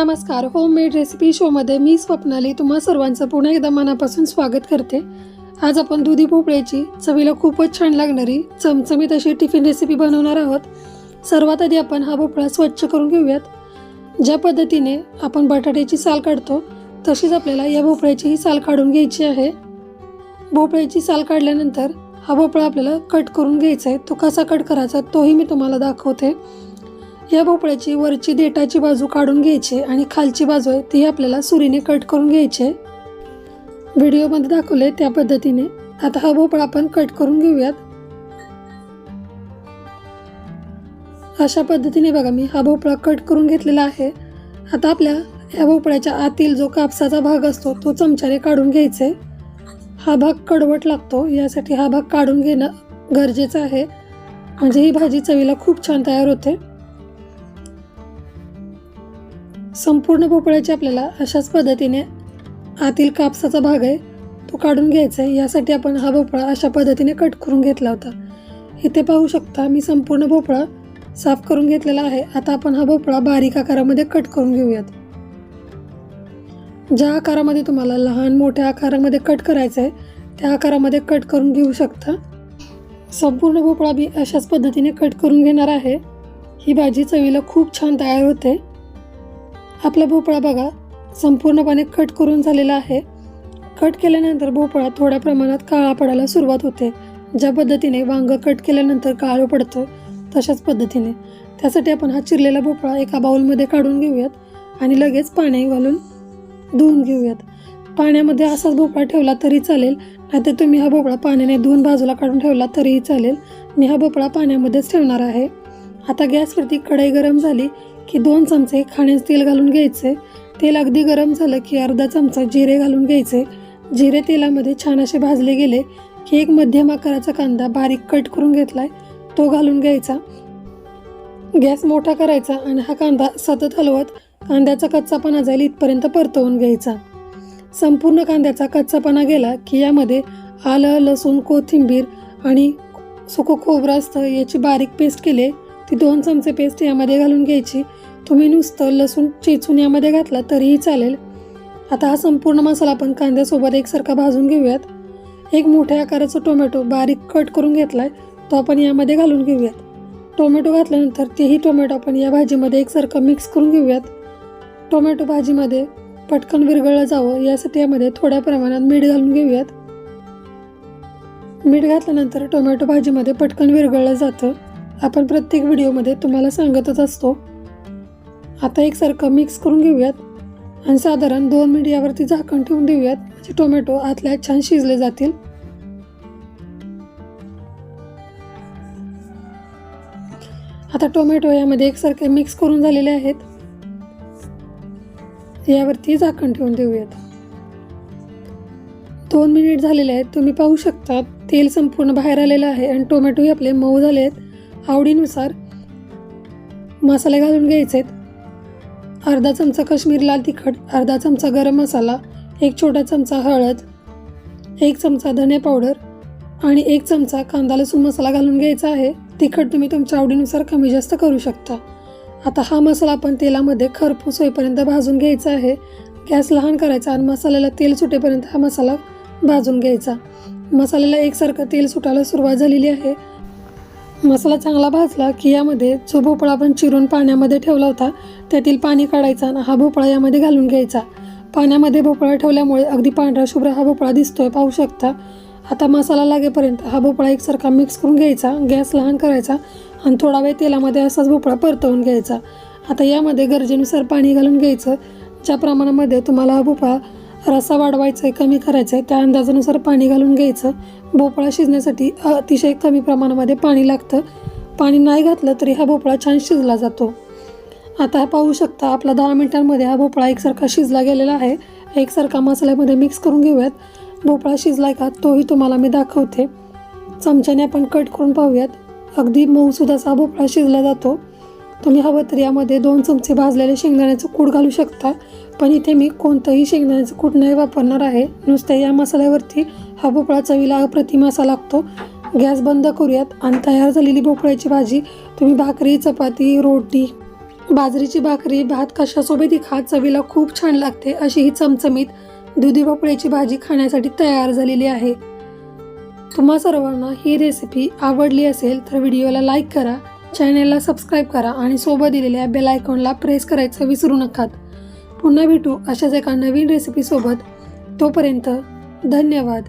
नमस्कार homemade recipe शोमध्ये मी स्वप्नाली. तुम्हा सर्वांचं पुन्हा एकदा मनापासून स्वागत करते. आज आपण दुधी भोपळ्याची चवीला खूपच छान लागणारी चमचमीत अशी टिफिन रेसिपी बनवणार आहोत. सर्वात आधी आपण हा भोपळा स्वच्छ करून घेऊयात. ज्या पद्धतीने आपण बटाट्याची साल काढतो तशीच आपल्याला या भोपळ्याचीही साल काढून घ्यायची आहे. भोपळ्याची साल काढल्यानंतर हा भोपळा आपल्याला कट करून घ्यायचा आहे. तो कसा कट करायचा तोही मी तुम्हाला दाखवते. या भोपळ्याची वरची देठाची बाजू काढून घ्यायची आणि खालची बाजू आहे ती आपल्याला सुरीने कट करून घ्यायची आहे. व्हिडिओमध्ये दाखवले त्या पद्धतीने. आता हा भोपळा आपण कट करून घेऊयात. अशा पद्धतीने बघा मी हा भोपळा कट करून घेतलेला आहे. आता आपल्या या भोपळ्याच्या आतील जो कापसाचा भाग असतो तो चमच्याने काढून घ्यायचा आहे. हा भाग कडवट लागतो यासाठी हा भाग काढून घेणं गरजेचं आहे. म्हणजे ही भाजी चवीला खूप छान तयार होते. संपूर्ण भोपळ्याची आपल्याला अशाच पद्धतीने आतील कापसाचा भाग आहे तो काढून घ्यायचा आहे. यासाठी आपण हा भोपळा अशा पद्धतीने कट करून घेतला होता. इथे पाहू शकता मी संपूर्ण भोपळा साफ करून घेतलेला आहे. आता आपण हा भोपळा बारीक आकारामध्ये कट करून घेऊयात. ज्या आकारामध्ये तुम्हाला लहान मोठ्या आकारामध्ये कट करायचं आहे त्या आकारामध्ये कट करून घेऊ शकता. संपूर्ण भोपळा मी अशाच पद्धतीने कट करून घेणार आहे. ही भाजी चवीला खूप छान तयार होते. आपला भोपळा बघा संपूर्णपणे कट करून झालेला आहे. कट केल्यानंतर भोपळा थोड्या प्रमाणात काळा पडायला सुरुवात होते. ज्या पद्धतीने वांगं कट केल्यानंतर काळं पडतं तशाच पद्धतीने. त्यासाठी आपण हा चिरलेला भोपळा एका बाउलमध्ये काढून घेऊयात आणि लगेच पाणी घालून धुवून घेऊयात. पाण्यामध्ये असाच भोपळा ठेवला तरी चालेल नाहीतर तुम्ही हा भोपळा पाण्याने धुवून बाजूला काढून ठेवला तरीही चालेल. मी हा भोपळा पाण्यामध्येच ठेवणार आहे. आता गॅसवरती कढई गरम झाली की दोन चमचे खाण्याचं तेल घालून घ्यायचे. तेल अगदी गरम झालं की अर्धा चमचा जिरे घालून घ्यायचे. जिरे तेलामध्ये छान असे भाजले गेले की एक मध्यम आकाराचा कांदा बारीक कट करून घेतलाय. तो घालून घ्यायचा. गॅस मोठा करायचा आणि हा कांदा सतत हलवत कांद्याचा कच्चापणा जाईल इथपर्यंत परतवून घ्यायचा. संपूर्ण कांद्याचा कच्चापणा गेला की यामध्ये आलं लसूण कोथिंबीर आणि सुकं खोबरं असतं याची बारीक पेस्ट केले. ती दोन चमचे पेस्ट यामध्ये घालून घ्यायची. तुम्ही नुसतं लसूण चेचून यामध्ये घातला तरीही चालेल. आता हा संपूर्ण मसाला आपण कांद्यासोबत एकसारखा भाजून घेऊयात. एक मोठ्या आकाराचा टोमॅटो बारीक कट करून घेतला आहे तो आपण यामध्ये घालून घेऊयात. टोमॅटो घातल्यानंतर तेही टोमॅटो आपण या भाजीमध्ये एकसारखं मिक्स करून घेऊयात. टोमॅटो भाजीमध्ये पटकन विरघळलं जावं यासाठी यामध्ये थोड्या प्रमाणात मीठ घालून घेऊयात. मीठ घातल्यानंतर टोमॅटो भाजीमध्ये पटकन विरघळलं जातं. आपण प्रत्येक व्हिडिओमध्ये तुम्हाला सांगतच असतो. आता एकसारखं मिक्स करून घेऊयात आणि साधारण दोन मिनिट यावरती झाकण ठेवून देऊयात. म्हणजे टोमॅटो आतल्या छान शिजले जातील. आता टोमॅटो यामध्ये एकसारखे मिक्स करून झालेले आहेत. यावरती झाकण ठेवून देऊयात. दोन मिनिट झालेले आहेत. तुम्ही पाहू शकता तेल संपूर्ण बाहेर आलेलं आहे आणि टोमॅटोही आपले मऊ झाले आहेत. आवडीनुसार मसाले घालून घ्यायचे आहेत अर्धा चमचा काश्मीर लाल तिखट अर्धा चमचा गरम मसाला एक छोटा चमचा हळद एक चमचा धने पावडर आणि एक चमचा कांदा लसूण मसाला घालून घ्यायचा आहे. तिखट तुम्ही तुमच्या आवडीनुसार कमी जास्त करू शकता. आता हा मसाला आपण तेलामध्ये खरपूस होईपर्यंत भाजून घ्यायचा आहे. गॅस लहान करायचा आणि मसाल्याला तेल सुटेपर्यंत हा मसाला भाजून घ्यायचा. मसाल्याला एकसारखं तेल सुटायला सुरुवात झालेली आहे. मसाला चांगला भाजला की यामध्ये जो भोपळा आपण चिरून पाण्यामध्ये ठेवला होता त्यातील पाणी काढायचा आणि हा भोपळा यामध्ये घालून घ्यायचा. पाण्यामध्ये भोपळा ठेवल्यामुळे अगदी पांढरा शुभ्र हा भोपळा दिसतोय पाहू शकता. आता मसाला लागेपर्यंत हा भोपळा एकसारखा मिक्स करून घ्यायचा गॅस लहान करायचा आणि थोडा वेळ तेलामध्ये असाच भोपळा परतवून घ्यायचा. आता यामध्ये गरजेनुसार पाणी घालून घ्यायचं ज्या प्रमाणामध्ये तुम्हाला हा भोपळा रसा वाढवायचा आहे कमी करायचा आहे त्या अंदाजानुसार पाणी घालून घ्यायचं. भोपळा शिजण्यासाठी अतिशय कमी प्रमाणामध्ये पाणी लागतं. पाणी नाही घातलं तरी हा भोपळा छान शिजला जातो. आता हा पाहू शकता आपला दहा मिनिटांमध्ये हा भोपळा एकसारखा शिजला गेलेला आहे. एकसारखा मसाल्यामध्ये मिक्स करून घेऊयात. भोपळा शिजलाय का तोही तुम्हाला मी दाखवते. चमच्याने आपण कट करून पाहूयात. अगदी मऊसुद्धा असा भोपळा शिजला जातो. तुम्ही हवं तर यामध्ये दोन चमचे भाजलेले शेंगदाण्याचं कूट घालू शकता. पण इथे मी कोणतंही शेंगदाण्याचं कूट नाही वापरणार आहे. नुसत्या या मसाल्यावरती हा भोपळा चवीला अप्रतिम असा लागतो. गॅस बंद करूयात आणि तयार झालेली भोपळ्याची भाजी. तुम्ही भाकरी चपाती रोटी बाजरीची भाकरी भात कशासोबतही खा. चवीला खूप छान लागते अशी ही चमचमीत दुधी भोपळ्याची भाजी खाण्यासाठी तयार झालेली आहे. तुम्हा सर्वांना ही रेसिपी आवडली असेल तर व्हिडिओला लाईक करा. चॅनेलला सबस्क्राईब करा आणि सोबत दिलेल्या बेल आयकॉनला प्रेस करायचं विसरू नका पुन्हा भेटू अशाच एका नवीन रेसिपीसोबत तोपर्यंत धन्यवाद.